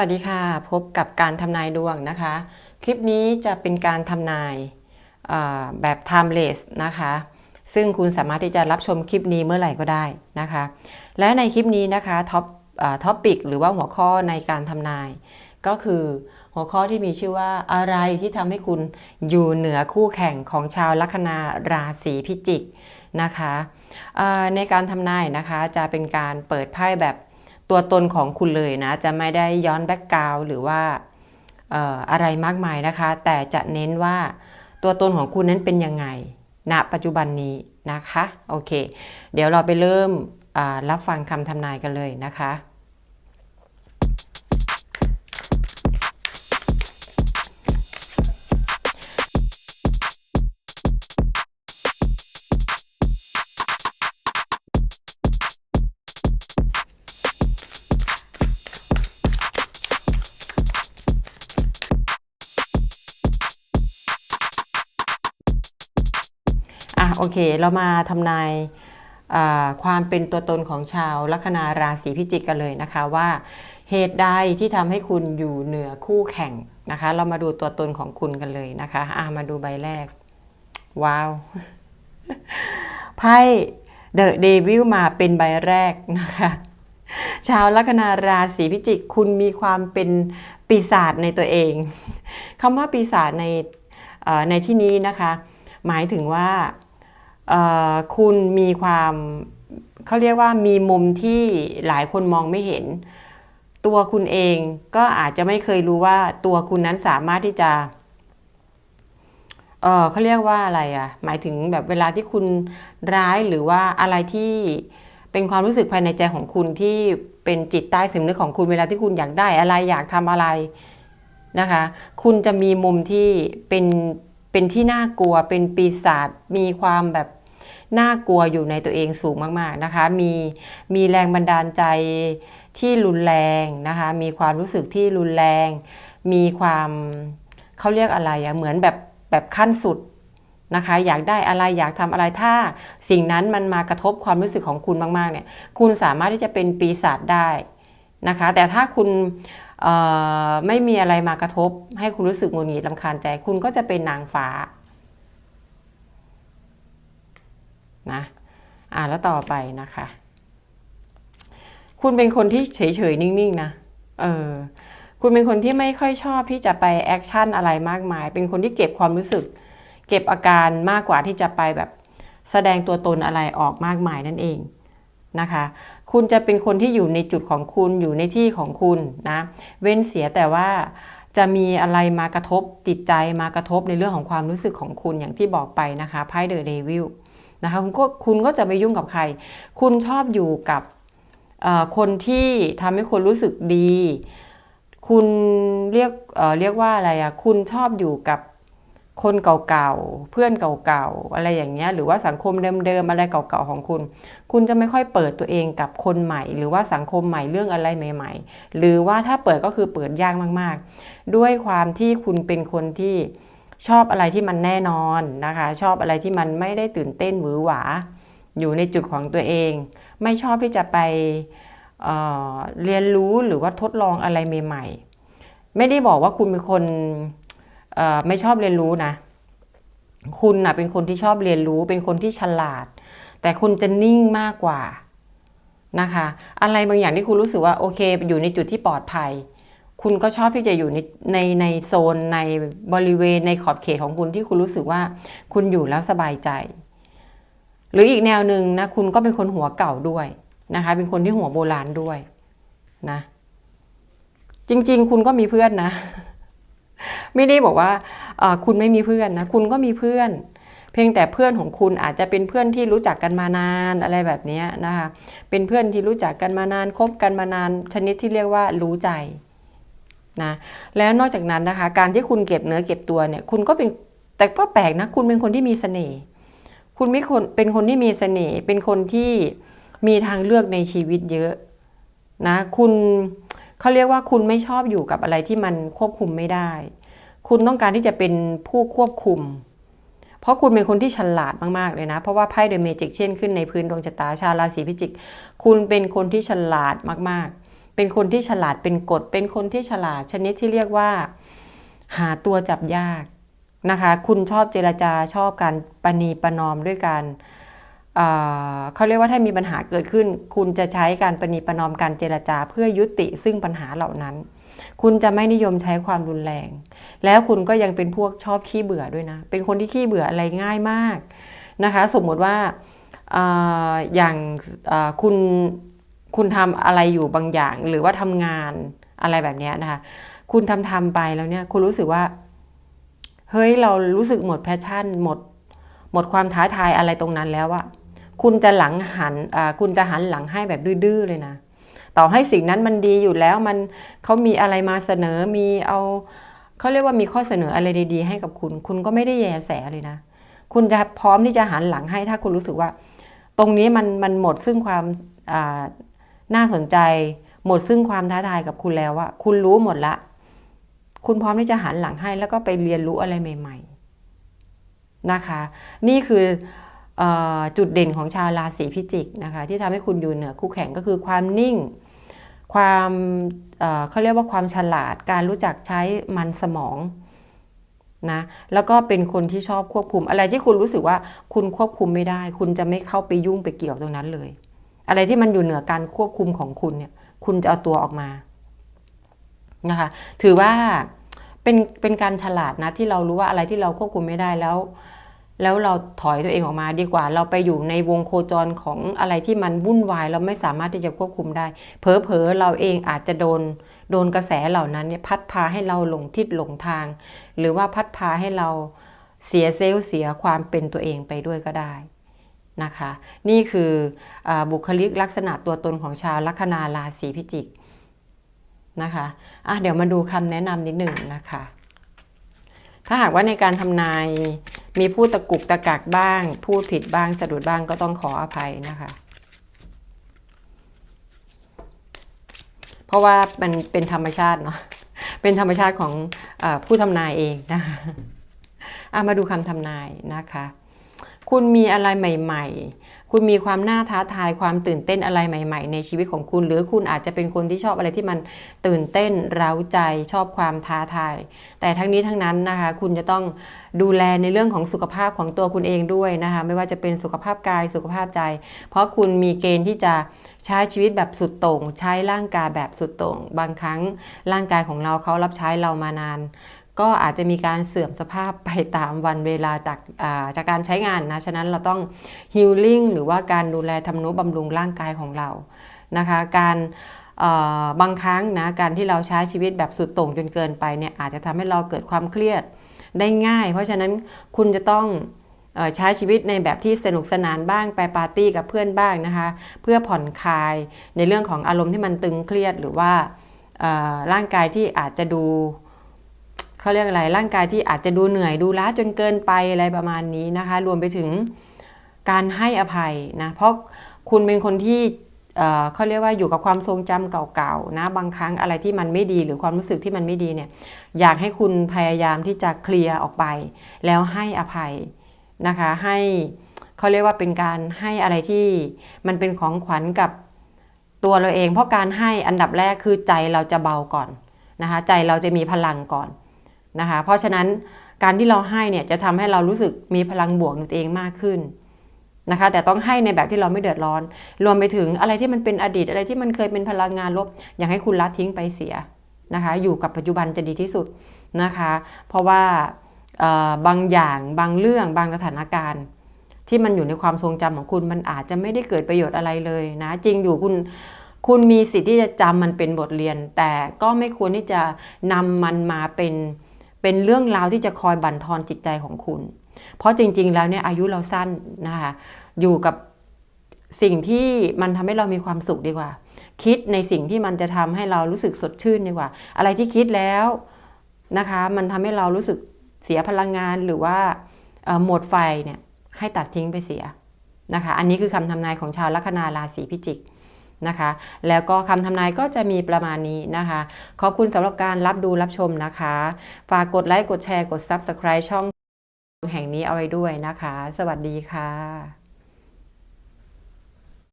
วัสดีค่ะ พบกับการทำนายดวงนะคะ คลิปนี้จะเป็นการทำนายแบบ timeless นะคะ ซึ่งคุณสามารถที่จะรับชมคลิปนี้เมื่อไหร่ก็ได้นะคะ และในคลิปนี้นะคะท็อปท็อปิกหรือว่าหัวข้อในการทำนาย ก็คือหัวข้อที่มีชื่อว่าอะไรที่ทำให้คุณอยู่เหนือคู่แข่งของชาวลัคนาราศีพิจิกนะคะในการทำนายนะคะจะเป็นการเปิดไพ่แบบ ตัวตนของคุณเลยนะ จะไม่ได้ย้อนแบ็กกราวหรือว่าอะไรมากมายนะคะ แต่จะเน้นว่าตัวตนของคุณนั้นเป็นยังไงณปัจจุบันนี้นะคะ โอเค เดี๋ยวเราไปเริ่มรับฟังคำทำนายกันเลยนะคะ โอเค เรามาทำนายความเป็นตัวตนของชาวลัคนาราศีพิจิกกันเลยนะคะว่าเหตุใดที่ทำให้คุณอยู่เหนือคู่แข่งนะคะ เรามาดูตัวตนของคุณกันเลยนะคะอะมาดูใบแรก ว้าวไพ่เดอะเดวิลมาเป็นใบแรกนะคะชาวลัคนาราศีพิจิก คุณมีความเป็นปีศาจในตัวเองคำว่าปีศาจในในที่นี้นะคะ หมายถึงว่า คุณมีความเขาเรียกว่ามีมุมที่หลายคนมองไม่เห็น ตัวคุณเองก็อาจจะไม่เคยรู้ว่าตัวคุณนั้นสามารถที่จะเออเขาเรียกว่าอะไรอะ่ะ หมายถึงแบบเวลาที่คุณร้ายหรือว่าอะไรที่เป็นความรู้สึกภายในใจของคุณที่เป็นจิตใต้สำนึกของคุณเวลาที่คุณอยากได้อะไรอยากทำอะไรนะคะ คุณจะมีมุมที่เป็นเป็นที่น่ากลัวเป็นปีศาจมีความแบบ น่ากลัวอยู่ในตัวเองสูงมากๆนะคะ มีมีแรงบันดาลใจที่รุนแรงนะคะ มีความรู้สึกที่รุนแรง มีความเขาเรียกอะไรอะเหมือนแบบแบบขั้นสุดนะคะ อยากได้อะไรอยากทำอะไรถ้า สิ่งนั้นมันมากระทบความรู้สึกของคุณมากๆเนี่ยคุณสามารถที่จะเป็นปีศาจได้นะคะ แต่ถ้าคุณไม่มีอะไรมากระทบ ให้คุณรู้สึกงุนงิดลำคาญใจ คุณก็จะเป็นนางฟ้า นะอ่าแล้วต่อไปนะคะ คุณเป็นคนที่เฉยๆ นิ่งๆนะเออคุณเป็นคนที่ไม่ค่อยชอบที่จะไปแอคชั่นอะไรมากมาย เป็นคนที่เก็บความรู้สึก เก็บอาการมากกว่าที่จะไปแบบแสดงตัวตนอะไรออกมากมายนั่นเองนะคะ คุณจะเป็นคนที่อยู่ในจุดของคุณอยู่ในที่ของคุณนะ เว้นเสียแต่ว่าจะมีอะไรมากระทบจิตใจมากระทบในเรื่องของความรู้สึกของคุณอย่างที่บอกไปนะคะไพ่เดอะเดวิล นะคะคุณก็คุณก็จะไม่ยุ่งกับใคร คุณชอบอยู่กับคนที่ทำให้คนรู้สึกดี คุณเรียกเเรียกว่าอะไรอะคุณชอบอยู่กับคนเก่าๆ เพื่อนเก่าๆ อะไรอย่างเงี้ย หรือว่าสังคมเดิมๆ อะไรเก่าๆ ของคุณ คุณจะไม่ค่อยเปิดตัวเองกับคนใหม่ หรือว่าสังคมใหม่เรื่องอะไรใหม่ ๆ หรือว่าถ้าเปิดก็คือเปิดยากมากๆ ด้วยความที่คุณเป็นคนที่ ชอบอะไรที่มันแน่นอนนะคะ ชอบอะไรที่มันไม่ได้ตื่นเต้นหวือหวา อยู่ในจุดของตัวเอง ไม่ชอบที่จะไปเเรียนรู้หรือว่าทดลองอะไรใหม่ๆ ไม่ได้บอกว่าคุณเป็นคนไม่ชอบเรียนรู้นะ คุณนะเป็นคนที่ชอบเรียนรู้ เป็นคนที่ฉลาด แต่คุณจะนิ่งมากกว่านะคะ อะไรบางอย่างที่คุณรู้สึกว่าโอเค อยู่ในจุดที่ปลอดภัย คุณก็ชอบที่จะอยู่ในในในโซนในบริเวณในขอบเขตของคุณที่คุณรู้สึกว่าคุณอยู่แล้วสบายใจ หรืออีกแนวหนึ่งนะคุณก็เป็นคนหัวเก่าด้วยนะคะ เป็นคนที่หัวโบราณด้วยนะ จริง ๆ คุณก็มีเพื่อนนะ ไม่ได้บอกว่าคุณไม่มีเพื่อนนะคุณก็มีเพื่อน เพียงแต่เพื่อนของคุณอาจจะเป็นเพื่อนที่รู้จักกันมานานอะไรแบบนี้นะคะ เป็นเพื่อนที่รู้จักกันมานานคบกันมานาน ชนิดที่เรียกว่ารู้ใจ นะแล้วนอกจากนั้นนะคะ การที่คุณเก็บเนื้อเก็บตัวเนี่ยคุณก็เป็นแต่ก็แปลกนะคุณเป็นคนที่มีเสน่ห์คุณไม่คนเป็นคนที่มีเสน่ห์เป็นคนที่มีทางเลือกในชีวิตเยอะนะคุณเขาเรียกว่าคุณไม่ชอบอยู่กับอะไรที่มันควบคุมไม่ได้ คุณต้องการที่จะเป็นผู้ควบคุม เพราะคุณเป็นคนที่ฉลาดมากๆเลยนะ เพราะว่าไพ่เดอะเมจิกเช่นขึ้นในพื้นดวงชะตาชาวราศีพิจิก คุณเป็นคนที่ฉลาดมากๆ เป็นคนที่ฉลาดเป็นกฎ เป็นคนที่ฉลาดชนิดที่เรียกว่า หาตัวจับยากนะคะ คุณชอบเจรจาชอบการประนีประนอมด้วยการเเขาเรียกว่าถ้ามีปัญหาเกิดขึ้น คุณจะใช้การประนีประนอมการเจรจาเพื่อยุติซึ่งปัญหาเหล่านั้น คุณจะไม่นิยมใช้ความรุนแรง แล้วคุณก็ยังเป็นพวกชอบขี้เบื่อด้วยนะ เป็นคนที่ขี้เบื่ออะไรง่ายมากนะคะ สมมติว่าออย่างคุณ คุณทำอะไรอยู่บางอย่าง หรือว่าทำงานอะไรแบบนี้นะคะ คุณทำทำไปแล้วเนี่ย คุณรู้สึกว่า เฮ้ยเรารู้สึกหมดแพชชั่น หมด หมดความท้าทายอะไรตรงนั้นแล้วอะคุณจะหลังหันคุณจะหันหลังให้แบบดื้อเลยนะ ต่อให้สิ่งนั้นมันดีอยู่แล้วมันเขามีอะไรมาเสนอมีเอาเขาเรียกว่ามีข้อเสนออะไรดีๆให้กับคุณ คุณก็ไม่ได้แยแสเลยนะ คุณจะพร้อมที่จะหันหลังให้ถ้าคุณรู้สึกว่า ตรงนี้มันมันหมดซึ่งความ น่าสนใจ หมดซึ่งความท้าทายกับคุณแล้วอะคุณรู้หมดละ คุณพร้อมที่จะหันหลังให้ แล้วก็ไปเรียนรู้อะไรใหม่ ๆ นะคะ นี่คืออจุดเด่นของชาวราศีพิจิกนะคะ ที่ทำให้คุณอยู่เหนือคู่แข่งก็คือความนิ่ง ความเเขาเรียกว่าความฉลาด การรู้จักใช้มันสมองนะแล้วก็เป็นคนที่ชอบควบคุมอะไรที่คุณรู้สึกว่าคุณควบคุมไม่ได้ คุณจะไม่เข้าไปยุ่งไปเกี่ยวตรงนั้นเลย อะไรที่มันอยู่เหนือการควบคุมของคุณเนี่ย คุณจะเอาตัวออกมานะคะ ถือว่าเป็นเป็นการฉลาดนะที่เรารู้ว่าอะไรที่เราควบคุมไม่ได้แล้ว แล้วเราถอยตัวเองออกมาดีกว่า เราไปอยู่ในวงโคจรของอะไรที่มันวุ่นวาย เราไม่สามารถที่จะควบคุมได้ เผลอๆเราเองอาจจะโดนโดนกระแสเหล่านั้นเนี่ยพัดพาให้เราหลงทิศหลงทาง หรือว่าพัดพาให้เราเสียเซลล์เสียความเป็นตัวเองไปด้วยก็ได้ นะคะ นี่คืออบุคลิกลักษณะตัวตนของชาวลัคนาราศีพิจิกนะคะอะเดี๋ยวมาดูคำแนะนำนิดหนึ่งนะคะ ถ้าหากว่าในการทำนายมีพูดตะกุกตะกักบ้าง พูดผิดบ้างสะดุดบ้างก็ต้องขออภัยนะคะเพราะว่ามันเป็นธรรมชาติเนาะ เป็นธรรมชาติของอผู้ทำนายเองนะคะะมาดูคำทำนายนะคะ คุณมีอะไรใหม่ ๆ คุณมีความน่าท้าทายความตื่นเต้นอะไรใหม่ ๆ ในชีวิตของคุณ หรือคุณอาจจะเป็นคนที่ชอบอะไรที่มันตื่นเต้นเร้าใจชอบความท้าทาย แต่ทั้งนี้ทั้งนั้นนะคะ คุณจะต้องดูแลในเรื่องของสุขภาพของตัวคุณเองด้วยนะคะไม่ว่าจะเป็นสุขภาพกายสุขภาพใจ เพราะคุณมีเกณฑ์ที่จะใช้ชีวิตแบบสุดโต่ง ใช้ร่างกายแบบสุดโต่ง บางครั้งร่างกายของเราเขารับใช้เรามานาน ก็อาจจะมีการเสื่อมสภาพไปตามวันเวลาจากาจากการใช้งานนะ ฉะนั้นเราต้องฮิลลิ่งหรือว่าการดูแลทำนุบำรุงร่างกายของเรานะคะ การบางครั้งนะการที่เราใช้ชีวิตแบบสุดโต่งจนเกินไปเนี่ยอาจจะทำให้เราเกิดความเครียดได้ง่าย เพราะฉะนั้นคุณจะต้องอใช้ชีวิตในแบบที่สนุกสนานบ้างไปปาร์ตี้กับเพื่อนบ้างนะคะ เพื่อผ่อนคลายในเรื่องของอารมณ์ที่มันตึงเครียดหรือว่าร่างกายที่อาจจะดู เขาเรียกอะไรร่างกายที่อาจจะดูเหนื่อยดูล้าจนเกินไปอะไรประมาณนี้นะคะ รวมไปถึงการให้อภัยนะเพราะคุณเป็นคนที่เเขาเรียกว่าอยู่กับความทรงจำเก่าๆนะบางครั้งอะไรที่มันไม่ดีหรือความรู้สึกที่มันไม่ดีเนี่ยอยากให้คุณพยายามที่จะเคลียร์ออกไป แล้วให้อภัยนะคะให้เขาเรียกว่าเป็นการให้อะไรที่มันเป็นของขวัญกับตัวเราเอง เพราะการให้อันดับแรกคือใจเราจะเบาก่อนนะคะใจเราจะมีพลังก่อน นะคะ เพราะฉะนั้นการที่เราให้เนี่ยจะทำให้เรารู้สึกมีพลังบวกในตัวเองมากขึ้นนะคะ แต่ต้องให้ในแบบที่เราไม่เดือดร้อน รวมไปถึงอะไรที่มันเป็นอดีตอะไรที่มันเคยเป็นพลังงานลบ อยากให้คุณละทิ้งไปเสียนะคะ อยู่กับปัจจุบันจะดีที่สุดนะคะ เพราะว่าบางอย่างบางเรื่องบางสถานการณ์ ที่มันอยู่ในความทรงจำของคุณมันอาจจะไม่ได้เกิดประโยชน์อะไรเลยนะจริงอยู่คุณคุณมีสิทธิ์ที่จะจำมันเป็นบทเรียน แต่ก็ไม่ควรที่จะนำมันมาเป็น เป็นเรื่องราวที่จะคอยบั่นทอนจิตใจของคุณ เพราะจริง ๆ แล้วเนี่ยอายุเราสั้นนะคะอยู่กับสิ่งที่มันทำให้เรามีความสุขดีกว่า คิดในสิ่งที่มันจะทำให้เรารู้สึกสดชื่นดีกว่า อะไรที่คิดแล้วนะคะ มันทำให้เรารู้สึกเสียพลังงานหรือว่าหมดไฟเนี่ยให้ตัดทิ้งไปเสียนะคะ อันนี้คือคำทำนายของชาวลัคนาราศีพิจิก นะคะ แล้วก็คำทำนายก็จะมีประมาณนี้นะคะ ขอบคุณสำหรับการรับดูรับชมนะคะ ฝากกดไลค์กดแชร์กด Subscribe ช่องแห่งนี้เอาไว้ด้วยนะคะ สวัสดีค่ะ